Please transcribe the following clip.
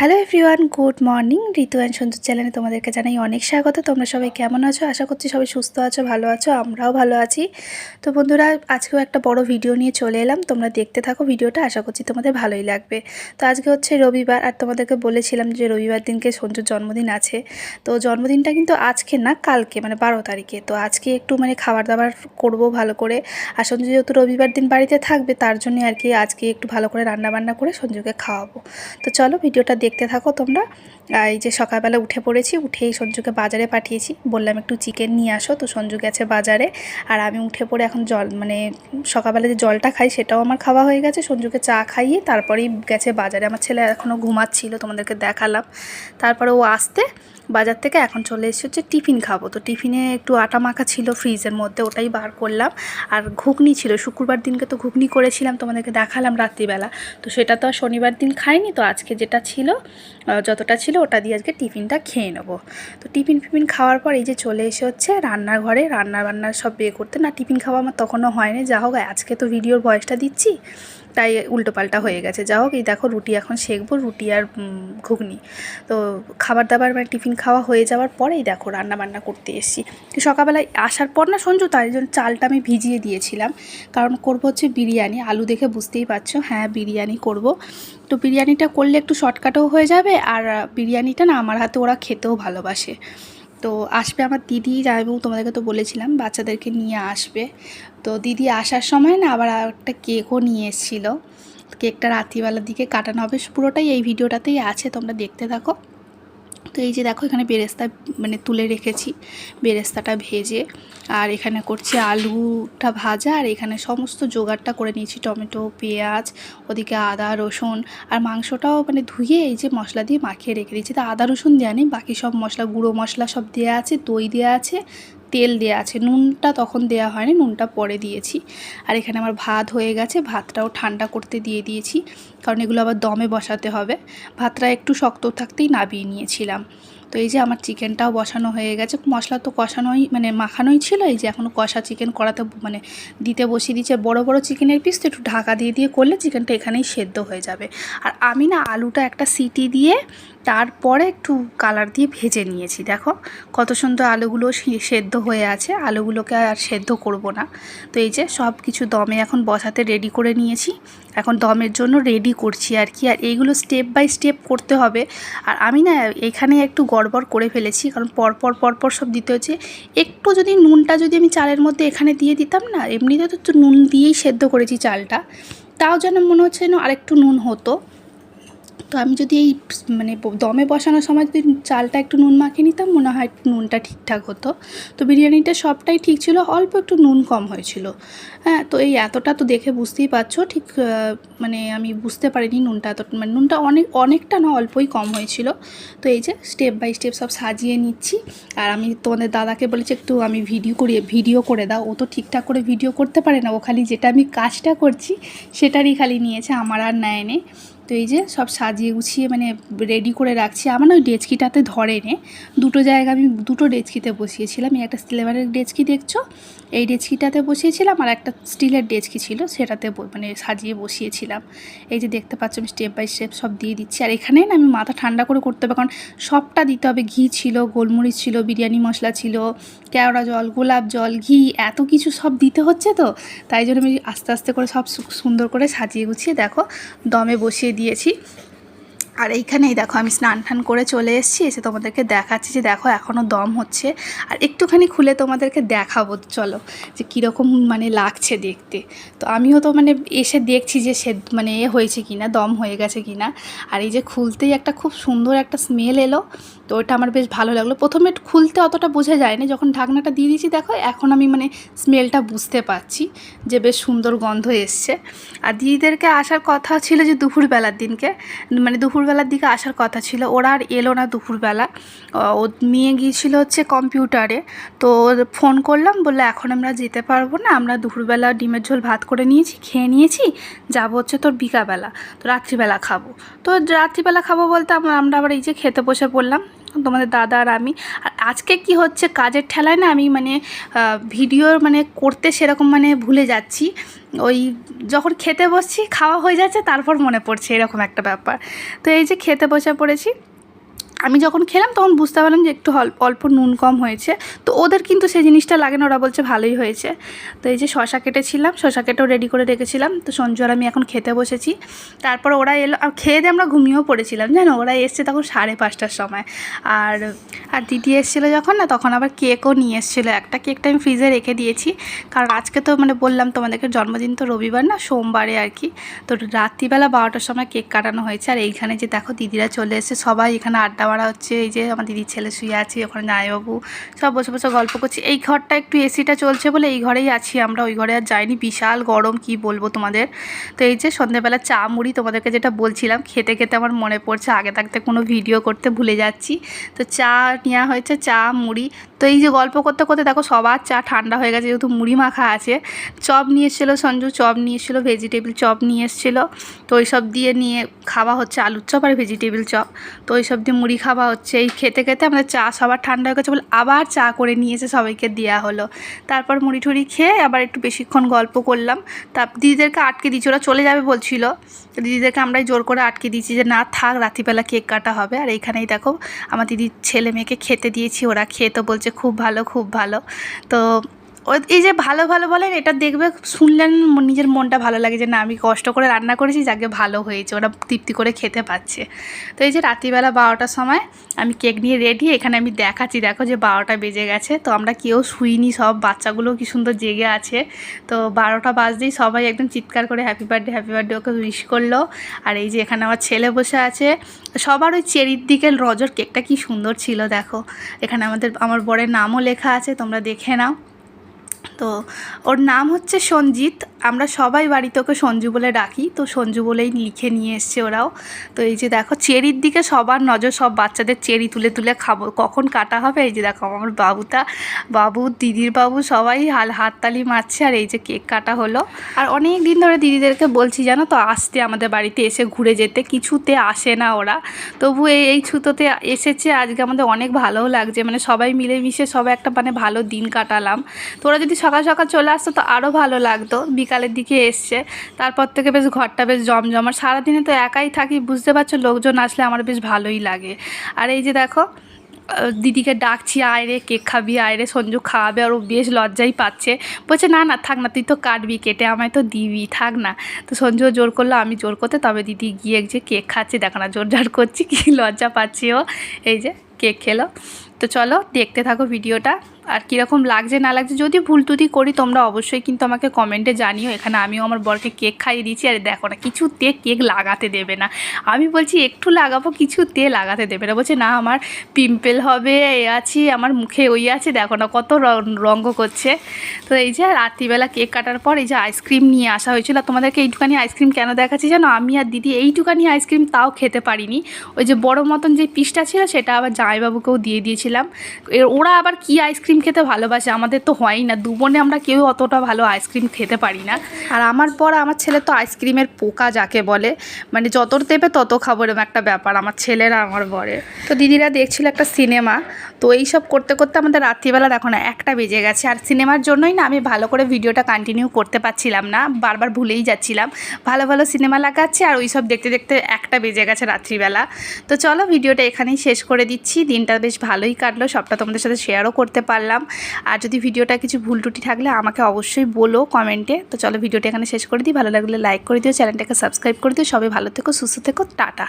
Hello everyone, good morning. Ritu and Sanju চ্যানেলে তোমাদেরকে জানাই অনেক স্বাগত। তোমরা সবাই কেমন আছো? আশা করছি সবাই সুস্থ আছো, ভালো আছো, আমরাও ভালো আছি। তো বন্ধুরা, আজকেও একটা বড় ভিডিও নিয়ে চলে এলাম। তোমরা দেখতে থাকো ভিডিওটা, আশা করছি তোমাদের ভালোই লাগবে। তো আজকে হচ্ছে রবিবার, আর তোমাদেরকে বলেছিলাম যে রবিবার দিনকে সঞ্জুর জন্মদিন আছে। তো জন্মদিনটা কিন্তু আজকে না, কালকে মানে বারো তারিখে। তো আজকে একটু মানে খাবার দাবার করব ভালো করে। আর সঞ্জু যেহেতু রবিবার দিন বাড়িতে থাকবে, তার জন্য আর কি আজকে একটু ভালো করে রান্না বান্না করে সঞ্জুকে খাওয়াবো। তো চলো ভিডিওটা দেখতে থাকো তোমরা। এই যে সকালবেলা উঠে পড়েছি, উঠেই সঞ্জুকে বাজারে পাঠিয়েছি। বললাম একটু চিকেন নিয়ে আসো, তো সঞ্জু গেছে বাজারে। আর আমি উঠে পড়ে এখন জল মানে সকালবেলা যে জলটা খাই সেটাও আমার খাওয়া হয়ে গেছে। সঞ্জুকে চা খাইয়ে তারপরেই গেছে বাজারে। আমার ছেলে এখনও ঘুমাচ্ছিল, তোমাদেরকে দেখালাম। তারপরে ও আসতে বাজার থেকে এখন চলে এসেছে হচ্ছে টিফিন খাব। তো টিফিনে একটু আটা মাখা ছিল ফ্রিজের মধ্যে, ওটাই বার করলাম। আর ঘুগনি ছিল, শুক্রবার দিনকে তো ঘুগনি করেছিলাম, তোমাদেরকে দেখালাম রাত্রিবেলা। তো সেটা তো আর শনিবার দিন খাইনি, তো আজকে যেটা ছিল যতটা ছিল ওটা দিয়ে আজকে টিফিনটা খেয়ে নেব। তো টিফিন ফিফিন খাওয়ার পর এই যে চলে এসে হচ্ছে রান্নার ঘরে রান্না বান্নার সব বিয়ে করতে, না টিফিন খাওয়া আমার তখনও হয়নি। যা হোক আজকে তো ভিডিওর ভয়েসটা দিচ্ছি। তাই উল্টোপাল্টা হয়ে গেছে। যা হোক, এই দেখো রুটি এখন সেঁকবো, রুটি আর ঘুগনি। তো খাবার দাবার মানে টিফিন খাওয়া হয়ে যাওয়ার পরেই দেখো রান্না বান্না করতে এসেছি। সকালবেলায় আসার পর না সঞ্জু তাই জন্য চালটা আমি ভিজিয়ে দিয়েছিলাম। কারণ করব হচ্ছে বিরিয়ানি। আলু দেখে বুঝতেই পারছ হ্যাঁ বিরিয়ানি করব। তো বিরিয়ানিটা করলে একটু শর্টকাটও হয়ে যাবে, আর বিরিয়ানিটা না আমার হাতে ওরা খেতেও ভালোবাসে। তো আসবে আমার দিদি এবং তোমাদেরকে তো বলেছিলাম, বাচ্চাদেরকে নিয়ে আসবে। তো দিদি আসার সময় না আবার একটা কেকও নিয়ে এসেছিল। কেকটা রাত্রিবেলার দিকে কাটানো হবে, পুরোটাই এই ভিডিওটাতেই আছে, তোমরা দেখতে থাকো। তো এই যে দেখো এখানে বেরেস্তা মানে তুলে রেখেছি, বেরেস্তাটা ভেজে। আর এখানে করছি আলুটা ভাজা, আর এখানে সমস্ত জোগাড়টা করে নিয়েছি, টমেটো, পেঁয়াজ, ওদিকে আদা, রসুন, আর মাংসটাও মানে ধুয়ে এই যে মশলা দিয়ে মাখিয়ে রেখে দিয়েছি। তো আদা, রসুন দেওয়া নেই, বাকি সব মশলা, গুঁড়ো মশলা সব দেওয়া আছে, দই দেওয়া আছে তেল দেওয়া আছে। নুনটা তখন দেওয়া হয়নি, নুনটা পরে দিয়েছি। আর এখানে আমার ভাত হয়ে গেছে, ভাতটাও ঠান্ডা করতে দিয়ে দিয়েছি। কারণ এগুলো আবার দমে বসাতে হবে। ভাতটা একটু শক্ত থাকতেই নাবিয়ে নিয়েছিলাম। তো এই যে আমার চিকেনটাও বসানো হয়ে গেছে। মশলা তো কষানোই মানে মাখানোই ছিল। এই যে এখনও কষা চিকেন করাতে মানে দিতে বসিয়ে দিয়েছে। বড় বড় চিকেনের পিস তো একটু ঢাকা দিয়ে দিয়ে করলে চিকেনটা এখানেই সেদ্ধ হয়ে যাবে। আর আমি না আলুটা একটা সিটি দিয়ে তারপরে একটু কালার দিয়ে ভেজে নিয়েছি, দেখো। কত সুন্দর আলুগুলো সেদ্ধ হয়ে আছে, আলুগুলোকে আর সেদ্ধ করব না। তো এই যে সব কিছু দমে এখন বসাতে রেডি করে নিয়েছি। এখন দমের জন্য রেডি করছি আর কি, আর এইগুলো স্টেপ বাই স্টেপ করতে হবে। আর আমি না এখানে একটু গড়বড় করে ফেলেছি, কারণ পরপর পরপর সব দিতে হচ্ছে। একটু যদি নুনটা যদি আমি চালের মধ্যে এখানে দিয়ে দিতাম না, এমনিতে তো নুন দিয়েই সেদ্ধ করেছি চালটা, তাও যেন মনে হচ্ছে যেন আরেকটু নুন হতো। তো আমি যদি এই মানে দমে বসানোর সময় যদি চালটা একটু নুন মাখিয়ে নিতাম, মনে হয় নুনটা ঠিকঠাক হতো। তো বিরিয়ানিটা সবটাই ঠিক ছিল, অল্প একটু নুন কম হয়েছিল। হ্যাঁ তো এই এতটা তো দেখে বুঝতেই পারছ, ঠিক মানে আমি বুঝতে পারিনি নুনটা এত মানে নুনটা অনেক, অনেকটা না অল্পই কম হয়েছিল। তো এই যে স্টেপ বাই স্টেপ সব সাজিয়ে নিচ্ছি। আর আমি তোমাদের দাদাকে বলেছি, একটু আমি ভিডিও করিয়ে ভিডিও করে দাও। ও তো ঠিকঠাক করে ভিডিও করতে পারে না, ও খালি যেটা আমি কাজটা করছি, সেটারই খালি নিয়েছে, আমার আর নেয়নি তো এই যে সব সাজিয়ে গুছিয়ে মানে রেডি করে রাখছি। আমার ওই ডেচকিটাতে ধরে নে দুটো জায়গা আমি দুটো ডেচকিতে বসিয়েছিলাম। এই একটা সিলেভারের ডেচকি দেখছ? এই ডেচকিটাতে বসিয়েছিলাম আর একটা স্টিলের ডেচকি ছিল, সেটাতে মানে সাজিয়ে বসিয়েছিলাম। এই যে দেখতে পাচ্ছ আমি স্টেপ বাই স্টেপ সব দিয়ে দিচ্ছি। আর এখানে না আমি মাথা ঠান্ডা করে করতে হবে, কারণ সবটা দিতে হবে। ঘি ছিল, গোলমরিচ ছিল, বিরিয়ানি মশলা ছিল, কেওড়া জল, গোলাপ জল, ঘি, এত কিছু সব দিতে হচ্ছে তো? তাই জন্য আমি আস্তে আস্তে করে সব সুন্দর করে সাজিয়ে গুছিয়ে দেখো, দমে বসিয়ে দিয়েছি। আর এইখানেই দেখো, আমি স্নান টান করে চলে এসেছি, এসে তোমাদেরকে দেখাচ্ছি যে দেখো এখনও দম হচ্ছে। আর একটুখানি খুলে তোমাদেরকে দেখাবো চলো, যে কীরকম মানে লাগছে দেখতে। তো আমিও তো মানে এসে দেখছি যে সে মানে এ হয়েছে কি না দম হয়ে গেছে কি না আর এই যে খুলতেই একটা খুব সুন্দর একটা স্মেল এলো, তো ওটা আমার বেশ ভালো লাগল। প্রথমে খুলতে অতটা বোঝা যায়নি, যখন ঢাকনাটা দিয়ে দিয়েছি, দেখো, এখন আমি মানে স্মেলটা বুঝতে পারছি যে বেশ সুন্দর গন্ধ এসছে। আর দিদিদেরকে আসার কথা ছিল যে দুপুরবেলার দিনকে মানে দুপুরবেলার দিকে আসার কথা ছিল। ওরা আর এলো না দুপুরবেলা। ও নিয়ে গিয়েছিল হচ্ছে কম্পিউটারে। তো ফোন করলাম, বলল, এখন আমরা যেতে পারব না। আমরা দুপুরবেলা ডিমের ঝোল ভাত করে নিয়েছি, খেয়ে নিয়েছি। যাব হচ্ছে তোর বিকাবেলা তো রাত্রিবেলা খাব। তো রাত্রিবেলা খাব বলতে আমরা আবার এই যে খেতে বসে পড়লাম। তোমাদের দাদা আর আমি। আর আজকে কি হচ্ছে কাজের ঠেলায় না আমি মানে ভিডিও মানে করতে সেরকম মানে ভুলে যাচ্ছি। ওই যখন খেতে বসছি, খাওয়া হয়ে যাচ্ছে, তারপর মনে পড়ছে এরকম একটা ব্যাপার। তো এই যে খেতে বসে পড়েছি আমি যখন খেলাম তখন বুঝতে পারলাম যে একটু অল্প নুন কম হয়েছে। তো ওদের কিন্তু সেই জিনিসটা লাগে না, ওরা বলছে ভালোই হয়েছে। তো এই যে শশা কেটেছিলাম শশা কেটেও রেডি করে রেখেছিলাম। তো সঞ্জু আর আমি এখন খেতে বসেছি। তারপর ওরা এলো, আর খেয়ে দিয়ে আমরা ঘুমিয়েও পড়েছিলাম, জানো? ওরা এসছে তখন সাড়ে পাঁচটার সময়। আর আর দিদি এসেছিল যখন না, তখন আবার কেকও নিয়ে এসেছিল। একটা কেকটা আমি ফ্রিজে রেখে দিয়েছি। কারণ আজকে তো মানে বললাম তোমাদেরকে, জন্মদিন তো রবিবার না, সোমবারে আর কি। তো রাত্রিবেলা বারোটার সময় কেক কাটানো হয়েছে। আর এইখানে যে দেখো দিদিরা চলে এসে সবাই এখানে আড্ডা মারা হচ্ছে এই যে আমার দিদির ছেলে শুয়ে আছি, ওখানে জামাইবাবু সব বসে বসে গল্প করছি। এই ঘরটা একটু এসিটা চলছে বলে এই ঘরেই আছি আমরা, ওই ঘরে আর যাইনি। বিশাল গরম, কি বলব তোমাদের? তো এই যে সন্ধ্যেবেলা চা মুড়ি তোমাদেরকে যেটা বলছিলাম, খেতে খেতে আমার মনে পড়ছে, আগে থাকতে কোনো ভিডিও করতে ভুলে যাচ্ছি। তো চা নেওয়া হয়েছে, চা, মুড়ি। তো এই যে গল্প করতে করতে দেখো সবার চা ঠান্ডা হয়ে গেছে, যেহেতু মুড়ি মাখা আছে। চপ নিয়ে এসেছিল সঞ্জু, চপ নিয়ে এসেছিল ভেজিটেবিল চপ নিয়ে এসেছিল। তো ওই সব দিয়ে নিয়ে খাওয়া হচ্ছে আলুর চপ আর ভেজিটেবিল চপ। তো ওই সব দিয়ে মুড়ি খাওয়া হচ্ছে, এই খেতে খেতে আমাদের চা সবার ঠান্ডা হয়ে গেছে বলে আবার চা করে নিয়ে এসে সবাইকে দেওয়া হলো। তারপর মুড়ি ঠুড়ি খেয়ে আবার একটু বেশিক্ষণ গল্প করলাম। তা দিদিদেরকে আটকে দিয়েছি, ওরা চলে যাবে বলছিল। দিদিদেরকে আমরাই জোর করে আটকে দিয়েছি যে, না থাক, রাত্রিবেলা কেক কাটা হবে। আর এইখানেই দেখো, আমার দিদির ছেলে মেয়েকে খেতে দিয়েছি, ওরা খেয়ে তো বলছে, খুব ভালো খুব ভালো। তো এই যে ভালো ভালো বলেন, এটা দেখবে শুনলেন নিজের মনটা ভালো লাগে যে না, আমি কষ্ট করে রান্না করেছি, যাকে ভালো হয়েছে, ওরা তৃপ্তি করে খেতে পাচ্ছে। তো এই যে রাত্রিবেলা বারোটার সময় আমি কেক নিয়ে রেডি, এখানে আমি দেখাচ্ছি, দেখো যে বারোটা বেজে গেছে, তো আমরা কেউ শুইনি, সব বাচ্চাগুলো কি সুন্দর জেগে আছে। তো বারোটা বাজতেই সবাই একদম চিৎকার করে হ্যাপি বার্থডে হ্যাপি বার্থডে ওকে উইশ করল। আর এই যে এখানে আমার ছেলে বসে আছে। সবার ওই চেরির দিকে রজর কেকটা কি সুন্দর ছিল, দেখো। এখানে আমাদের, আমার বরের নামও লেখা আছে, তোমরা দেখে নাও। তো ওর নাম হচ্ছে সঞ্জিত। আমরা সবাই বাড়িতে ওকে সঞ্জু বলে ডাকি, তো সঞ্জু বলেই লিখে নিয়ে এসছে ওরাও। তো এই যে দেখো, চেরির দিকে সবার নজর, সব বাচ্চাদের চেরি তুলে তুলে খাব। কখন কাটা হবে? এই যে দেখো, আমার বাবুটা, বাবু, দিদির বাবু সবাই হাল, হাততালি মারছে আর এই যে কেক কাটা হলো। আর অনেক দিন ধরে দিদিদেরকে বলছি, জানো তো, আসতে আমাদের বাড়িতে এসে ঘুরে যেতে, কিছুতে আসে না ওরা। তবু এই এই ছুতোতে এসেছে, আজকে আমাদের অনেক ভালোও লাগছে মানে সবাই মিলেমিশে সবাই একটা মানে ভালো দিন কাটালাম। তো ওরা যদি সকাল সকাল চলে আসতো তো আরও ভালো লাগতো। বিকালের দিকে এসছে। তারপর থেকে বেশ ঘরটা বেশ জমজমার সারাদিনে তো একাই থাকি, বুঝতে পারছ? লোকজন আসলে আমার বেশ ভালোই লাগে। আর এই যে দেখো দিদিকে ডাকছি আয়রে কেক খাবি আয়রে সঞ্জু খাওয়াবে। আর ও বেশ লজ্জাই পাচ্ছে। বলছে, না না, থাক না, তুই তো কাটবি, কেটে আমায় তো দিবি, থাক না। তো সঞ্জু জোর করল, আমি জোর করতে, তবে দিদি গিয়ে যে কেক খাচ্ছে, দেখো না, জোর জার করছি, কি লজ্জা পাচ্ছি ও। এই যে, কেক খেলো। তো চলো, দেখতে থাকো ভিডিওটা। আর কীরকম লাগছে, না লাগছে, যদি ভুল টুটি করি তোমরা অবশ্যই কিন্তু আমাকে কমেন্টে জানিও। এখানে আমিও আমার বরকে কেক খাইয়ে দিয়েছি আর দেখো না, কিছুতে কেক লাগাতে দেবে না। আমি বলছি, একটু লাগাবো, কিছুতে লাগাতে দেবে না। বলছে, না, আমার পিম্পল হবে, এ আছি, আমার মুখে ওই আছে। দেখো না, কত রঙ্গ করছে। তো এই যে রাত্রিবেলা কেক কাটার পর এই যে আইসক্রিম নিয়ে আসা হয়েছিল, তোমাদেরকে এইটুখানি আইসক্রিম কেন দেখাচ্ছি জানো? আমি আর দিদি এইটুখানি আইসক্রিম তাও খেতে পারিনি। ওই যে বড় মতন যে পিসটা ছিল, সেটা আবার জামাইবাবুকেও দিয়ে দিয়েছিলাম। ওরা আবার কি আইসক্রিম আইসক্রিম খেতে ভালোবাসে, আমাদের তো হয়ই না। দু বোনে আমরা কেউ অতটা ভালো আইসক্রিম খেতে পারি না। আর আমার পর আমার ছেলে তো আইসক্রিমের পোকা যাকে বলে মানে যত দেবে তত খাব এরকম একটা ব্যাপার আমার ছেলেরা আমার বরে তো দিদিরা দেখছিল একটা সিনেমা, তো এইসব করতে করতে আমাদের রাত্রিবেলা দেখো না একটা বেজে গেছে। আর সিনেমার জন্যই না আমি ভালো করে ভিডিওটা কন্টিনিউ করতে পারছিলাম না, বারবার ভুলেই যাচ্ছিলাম। ভালো ভালো সিনেমা লাগাচ্ছে আর ওই সব দেখতে দেখতে একটা বেজে গেছে রাত্রিবেলা। তো চলো ভিডিওটা এখানেই শেষ করে দিচ্ছি। দিনটা বেশ ভালোই কাটলো, সবটা তোমাদের সাথে শেয়ারও করতে পারলাম। পারলাম আর যদি ভিডিওটা কিছু ভুল টুটি থাকলে আমাকে অবশ্যই বলো কমেন্টে। তো চলো ভিডিওটা এখানে শেষ করে দিই। ভালো লাগলে লাইক করে দিও, চ্যানেলটাকে সাবস্ক্রাইব করে দিও। সবাই ভালো থেকো, সুস্থ থেকো, টাটা।